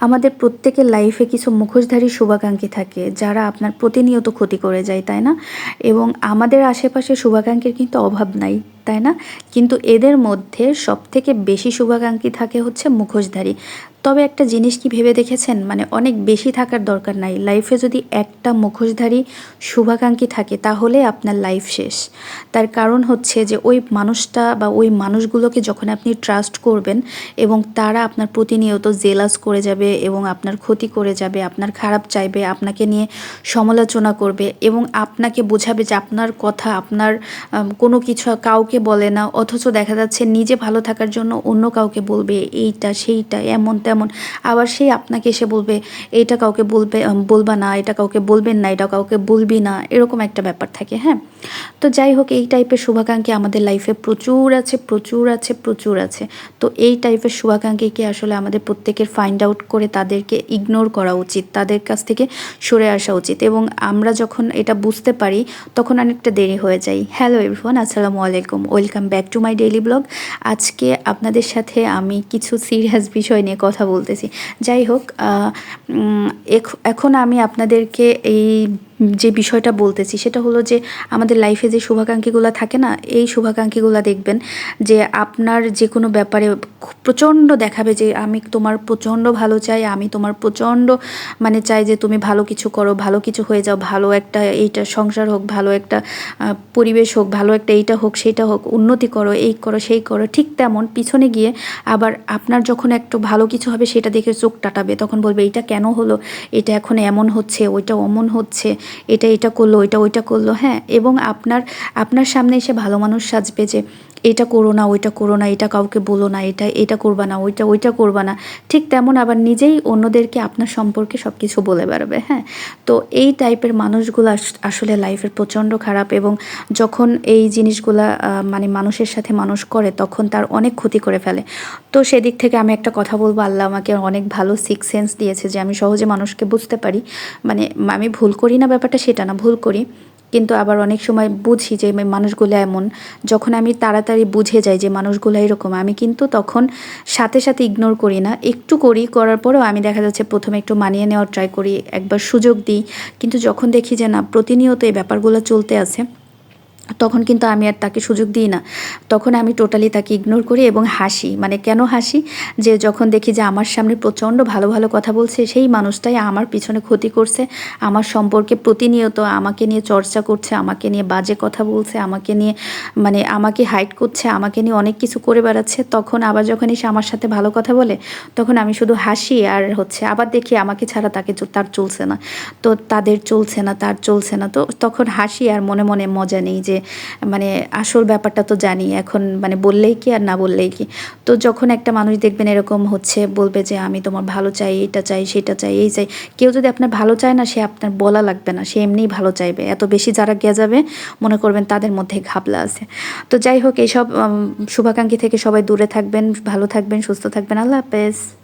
আমাদের প্রত্যেকের লাইফে কিছু মুখোশধারী শুভাকাঙ্ক্ষী থাকে, যারা আপনার প্রতিনিয়ত ক্ষতি করে যায়, তাই না? এবং আমাদের আশেপাশে শুভাকাঙ্ক্ষীর কিন্তু অভাব নাই। তাই না? কিন্তু এদের মধ্যে সবথেকে বেশি শুভাকাঙ্ক্ষী থাকে হচ্ছে মুখোশধারী। তবে একটা জিনিস কি ভেবে দেখেছেন? মানে অনেক বেশি থাকার দরকার নাই। লাইফে যদি একটা মুখোশধারী শুভাকাঙ্ক্ষী থাকে, তাহলে আপনার লাইফ শেষ। তার কারণ হচ্ছে যে, ওই মানুষটা বা ওই মানুষগুলোকে যখন আপনি ট্রাস্ট করবেন এবং তারা আপনার প্রতিনিয়ত জেলাস করে যাবে এবং আপনার ক্ষতি করে যাবে, আপনার খারাপ চাইবে, আপনাকে নিয়ে সমালোচনা করবে এবং আপনাকে বোঝাবে যে আপনার কথা, আপনার কোনো কিছু, কাউকে বলে না, অথচ দেখা যাচ্ছে নিজে ভালো থাকার জন্য অন্য কাউকে বলবে, এইটা, সেইটা, এমন তেমন। আবার সেই আপনাকে এসে বলবে এইটা কাউকে বলবে বলবা না, এটা কাউকে বলবেন না, এটা কাউকে বলবি না। এরকম একটা ব্যাপার থাকে হ্যাঁ? তো যাই হোক, এই টাইপের শুভাকাঙ্ক্ষী আমাদের লাইফে প্রচুর আছে প্রচুর আছে প্রচুর আছে। তো এই টাইপের শুভাকাঙ্ক্ষীকে আসলে আমাদের প্রত্যেকের ফাইন্ড আউট করে তাদেরকে ইগনোর করা উচিত, তাদের কাছ থেকে সরে আসা উচিত। এবং আমরা যখন এটা বুঝতে পারি, তখন অনেকটা দেরি হয়ে যায়। হ্যালো এভরিওয়ান আসসালামু আলাইকুম। Welcome back to my daily blog আজকে আপনাদের সাথে আমি কিছু সিরিয়াস বিষয় নিয়ে কথা বলতেছি। যাই হোক এখন আমি আপনাদেরকে এই যে বিষয়টা বলতেছি, সেটা হলো যে আমাদের লাইফে যে শুভাকাঙ্ক্ষীগুলো থাকে না, এই শুভাকাঙ্ক্ষীগুলো দেখবেন যে আপনার যে কোনো ব্যাপারে প্রচণ্ড দেখাবে যে আমি তোমার প্রচণ্ড ভালো চাই, আমি তোমার প্রচণ্ড মানে চাই যে তুমি ভালো কিছু করো, ভালো কিছু হয়ে যাও, ভালো একটা এইটা সংসার হোক, ভালো একটা পরিবেশ হোক, ভালো একটা এইটা হোক, সেইটা হোক, উন্নতি করো, এই করো, সেই করো, ঠিক তেমন পিছনে গিয়ে আবার আপনার যখন একটু ভালো কিছু হবে সেটা দেখে চোখ টাটাবে, তখন বলবে, এইটা কেন হলো? এটা এখন এমন হচ্ছে, ওইটা অমন হচ্ছে। এটা এটা করল, ওইটা ওইটা করল হ্যাঁ? এবং আপনার আপনার সামনে এসে ভালো মানুষ সাজবে যে, এটা করো না, ওইটা করো না, এটা কাউকে বলো না, এটা এটা করবা না, ওইটা ওইটা করবা না। ঠিক তেমন আবার নিজেই অন্যদেরকে আপনার সম্পর্কে সব কিছু বলে বেড়াবে হ্যাঁ? তো এই টাইপের মানুষগুলো আস- আসলে লাইফের প্রচণ্ড খারাপ এবং যখন এই জিনিসগুলা মানে মানুষের সাথে মানুষ করে, তখন তার অনেক ক্ষতি করে ফেলে। তো সেদিক থেকে আমি একটা কথা বলব, আল্লাহ আমাকে অনেক ভালো সিক্স সেন্স দিয়েছে যে আমি সহজে মানুষকে বুঝতে পারি। মানে আমি ভুল করি না ব্যাপারটা সেটা না, ভুল করি। কিন্তু আবার অনেক সময় বুঝি যে মানুষগুলো এমন। যখন আমি তাড়াতাড়ি বুঝে যাই যে মানুষগুলো এরকম, আমি কিন্তু তখন সাথে সাথে ইগনোর করি না। একটু করি, করার পরেও আমি দেখা যাচ্ছে প্রথমে একটু মানিয়ে নেওয়ার ট্রাই করি, একবার সুযোগ দিই। কিন্তু যখন দেখি যে না, প্রতিনিয়ত এই ব্যাপারগুলো চলতে আছে তখন কিন্তু আমি আর তাকে সুযোগ দিই না। তখন আমি টোটালি তাকে ইগনোর করি এবং হাসি। মানে কেন হাসি? যে যখন দেখি যে আমার সামনে প্রচণ্ড ভালো ভালো কথা বলছে, সেই মানুষটাই আমার পিছনে ক্ষতি করছে, আমার সম্পর্কে প্রতিনিয়ত আমাকে নিয়ে চর্চা করছে, আমাকে নিয়ে বাজে কথা বলছে, আমাকে নিয়ে মানে আমাকে হাইট করছে, আমাকে নিয়ে অনেক কিছু করে বেড়াচ্ছে। তখন আবার যখন এসে আমার সাথে ভালো কথা বলে, তখন আমি শুধু হাসি আর হচ্ছে আবার দেখি আমাকে ছাড়া তাকে তার চলছে না। তো তাদের চলছে না, তার চলছে না। তো তখন হাসি আর মনে মনে মজা নেই যে মানে আসল ব্যাপারটা তো জানি, এখন মানে বললেই কি আর না বললেই কি। তো যখন একটা মানুষ দেখবেন এরকম হচ্ছে, বলবে যে আমি তোমার ভালো চাই, এটা চাই, সেটা চাই, এই চাই, কেউ যদি আপনার ভালো চায় না, সে আপনার বলা লাগবে না, সে এমনিই ভালো চাইবে। এত বেশি যারা গেজাবে মনে করবেন তাদের মধ্যে ঘাবলা আছে। তো যাই হোক, এইসব শুভাকাঙ্ক্ষী থেকে সবাই দূরে থাকবেন, ভালো থাকবেন, সুস্থ থাকবেন। আল্লাহ হাফেজ।